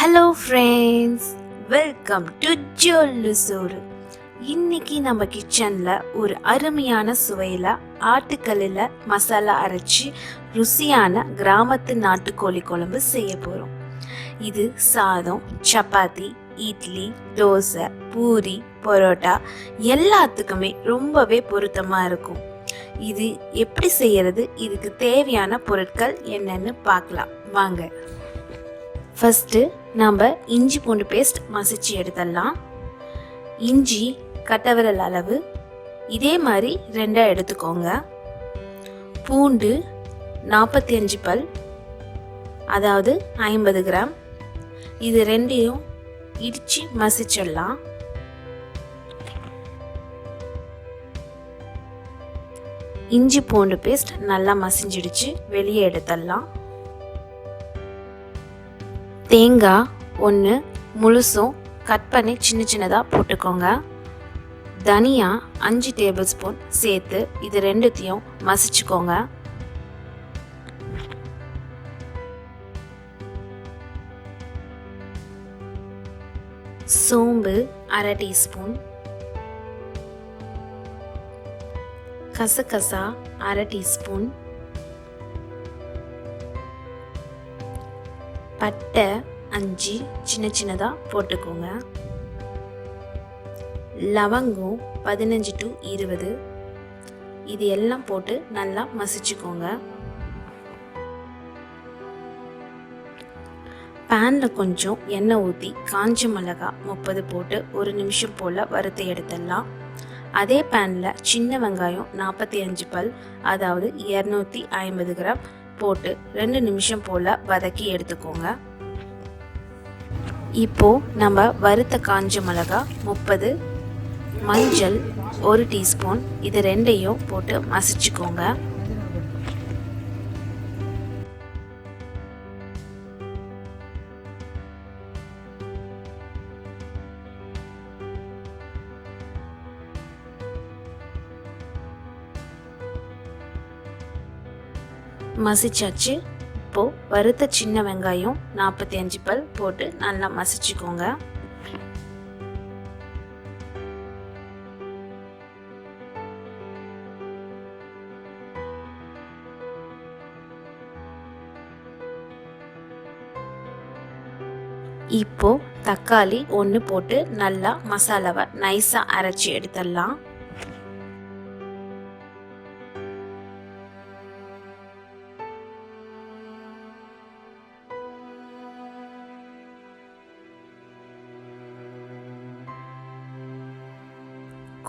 Hello friends welcome to Jollu Soru இன்னைக்கு நம்ம கிச்சனில் ஒரு அருமையான சுவையில் ஆட்டுக்கல்லில் மசாலா அரைச்சி ருசியான கிராமத்து நாட்டுக்கோழி குழம்பு செய்ய போகிறோம் இது சாதம் சப்பாத்தி இட்லி தோசை பூரி பரோட்டா எல்லாத்துக்குமே ரொம்பவே பொருத்தமாக இருக்கும். இது எப்படி செய்யறது? இதுக்கு தேவையான பொருட்கள் என்னன்னு பார்க்கலாம். வாங்க. ஃபஸ்ட்டு நம்ம இஞ்சி பூண்டு பேஸ்ட் மசிச்சு எடுத்துடலாம். இஞ்சி கட்டவிரல் அளவு இதே மாதிரி ரெண்டாக எடுத்துக்கோங்க. பூண்டு நாற்பத்தி அஞ்சு பல் அதாவது ஐம்பது கிராம். இது ரெண்டையும் இடித்து மசிச்சிடலாம். இஞ்சி பூண்டு பேஸ்ட் நல்லா மசிஞ்சிடுச்சு வெளியே எடுத்துடலாம். தேங்காய் ஒன்று முழுசும் கட் பண்ணி சின்ன சின்னதாக போட்டுக்கோங்க. தனியா அஞ்சு டேபிள் ஸ்பூன் சேர்த்து இது ரெண்டுத்தையும் மசிச்சுக்கோங்க. சோம்பு அரை டீஸ்பூன் கசகசா அரை டீஸ்பூன் பட்டை அஞ்சு சின்ன சின்னதாக போட்டுக்கோங்க. லவங்கம் பதினஞ்சு டு இருபது. இது எல்லாம் போட்டு நல்லா மசிச்சுக்கோங்க. பேனில் கொஞ்சம் எண்ணெய் ஊற்றி காஞ்ச மிளகா முப்பது போட்டு ஒரு நிமிஷம் போல் வறுத்து எடுத்துடலாம். அதே பேனில் சின்ன வெங்காயம் நாற்பத்தி அஞ்சு பல் அதாவது இரநூத்தி ஐம்பது கிராம் போட்டு ரெண்டு நிமிஷம் போல் வதக்கி எடுத்துக்கோங்க. இப்போ நம்ம வறுத்த காஞ்ச மிளகா முப்பது மஞ்சள் ஒரு டீஸ்பூன் இது ரெண்டையும் போட்டு மசிச்சுக்கோங்க. மசிச்சாச்சு. இப்போது வறுத்த சின்ன வெங்காயம் நாற்பத்தி அஞ்சு பல் போட்டு நல்லா மசிச்சுக்கோங்க. இப்போ தக்காளி ஒன்று போட்டு நல்லா மசாலாவை நைஸாக அரைச்சி எடுத்துடலாம்.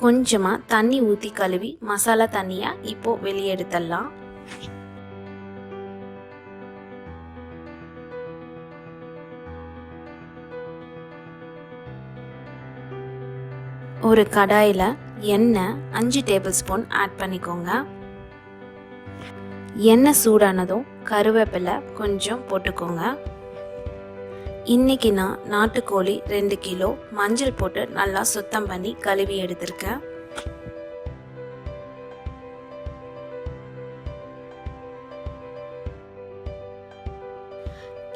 கொஞ்சமாக தண்ணி ஊற்றி கழுவி மசாலா தண்ணியை இப்போ வெளியே எடுத்துடலாம் ஒரு கடாயில் எண்ணெய் அஞ்சு டேபிள் ஸ்பூன் ஆட் பண்ணிக்கோங்க. எண்ணெய் சூடானதும் கருவேப்பிலை கொஞ்சம் போட்டுக்கோங்க. இன்னைக்கு நான் நாட்டுக்கோழி ரெண்டு கிலோ மஞ்சள் போட்டு நல்லா சுத்தம் பண்ணி கழுவி எடுத்திருக்கேன்.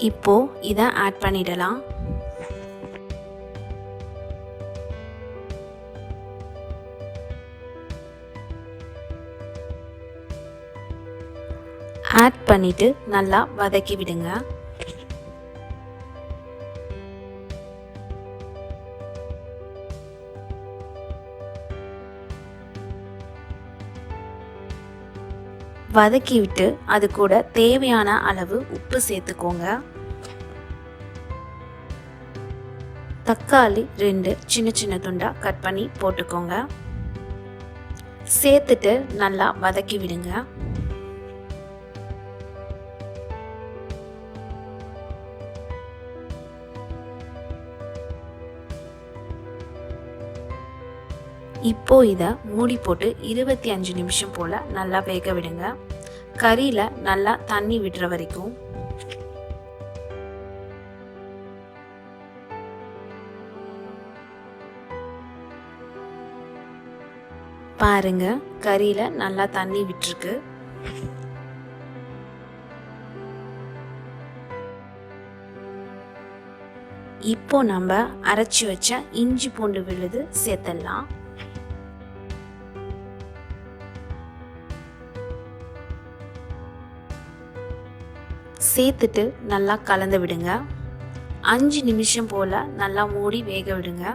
இப்போ இதை ஆட் பண்ணிடலாம். ஆட் பண்ணிட்டு நல்லா வதக்கி விடுங்க. வதக்கிவிட்டு அது கூட தேவையான அளவு உப்பு சேர்த்துக்கோங்க. தக்காளி ரெண்டு சின்ன சின்ன துண்டா கட் பண்ணி போட்டுக்கோங்க. சேர்த்துட்டு நல்லா வதக்கி விடுங்க. இப்போ இதை மூடி போட்டு இருபத்தி அஞ்சு நிமிஷம் போல் நல்லா வேக விடுங்க. கறியில் நல்லா தண்ணி விடுற வரைக்கும். பாருங்க கறியில் நல்லா தண்ணி விட்டுருக்கு. இப்போ நம்ம அரைச்சி வச்ச இஞ்சி பூண்டு விழுது சேர்த்துடலாம். சேர்த்துட்டு நல்லா கலந்து விடுங்க. அஞ்சு நிமிஷம் போல் நல்லா மூடி வேக விடுங்க.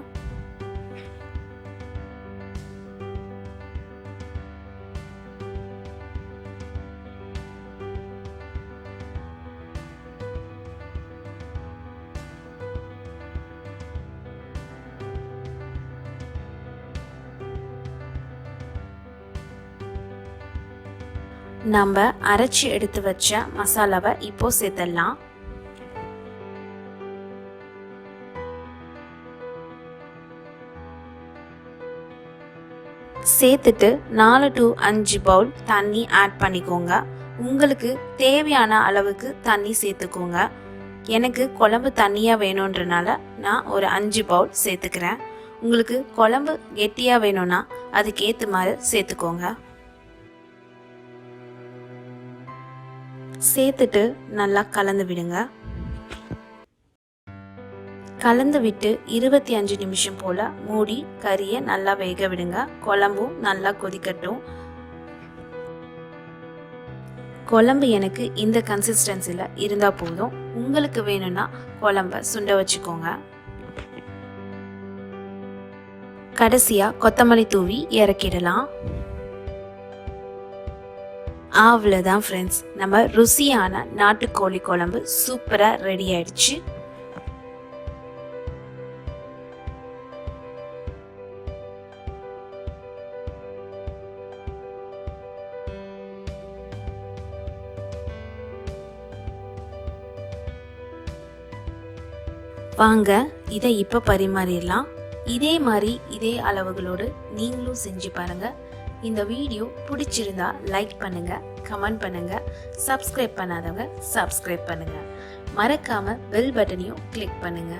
நம்ம அரைச்சி எடுத்து வச்ச மசாலாவை இப்போ சேர்த்துடலாம். சேர்த்துட்டு நாலு டு அஞ்சு பவுல் தண்ணி ஆட் பண்ணிக்கோங்க. உங்களுக்கு தேவையான அளவுக்கு தண்ணி சேர்த்துக்கோங்க. எனக்கு குழம்பு தண்ணியாக வேணுன்றனால நான் ஒரு அஞ்சு பவுல் சேர்த்துக்கிறேன். உங்களுக்கு குழம்பு கெட்டியாக வேணும்னா அதுக்கேற்ற மாதிரி சேர்த்துக்கோங்க. சேர்த்துட்டு நல்லா கலந்து விடுங்க. கலந்து விட்டு இருபத்தி அஞ்சு நிமிஷம் போல் மூடி கறியை நல்லா வேக விடுங்க. குழம்பும் நல்லா கொதிக்கட்டும். குழம்பு எனக்கு இந்த கன்சிஸ்டன்சியில் இருந்தால் போதும். உங்களுக்கு வேணும்னா குழம்ப சுண்ட வச்சுக்கோங்க. கடைசியாக கொத்தமல்லி தூவி இறக்கிடலாம். அவ்வளோதான் ஃப்ரெண்ட்ஸ் நம்ம ருசியான நாட்டுக்கோழி குழம்பு சூப்பராக ரெடி ஆயிடுச்சு. வாங்க இதை இப்போ பரிமாறிடலாம். இதே மாதிரி இதே அளவுகளோடு நீங்களும் செஞ்சு பாருங்கள் இந்த வீடியோ பிடிச்சிருந்தா லைக் பண்ணுங்க கமெண்ட் பண்ணுங்க சப்ஸ்கிரைப் பண்ணாதவங்க சப்ஸ்கிரைப் பண்ணுங்க. மறக்காம பெல் பட்டனையும் கிளிக் பண்ணுங்க.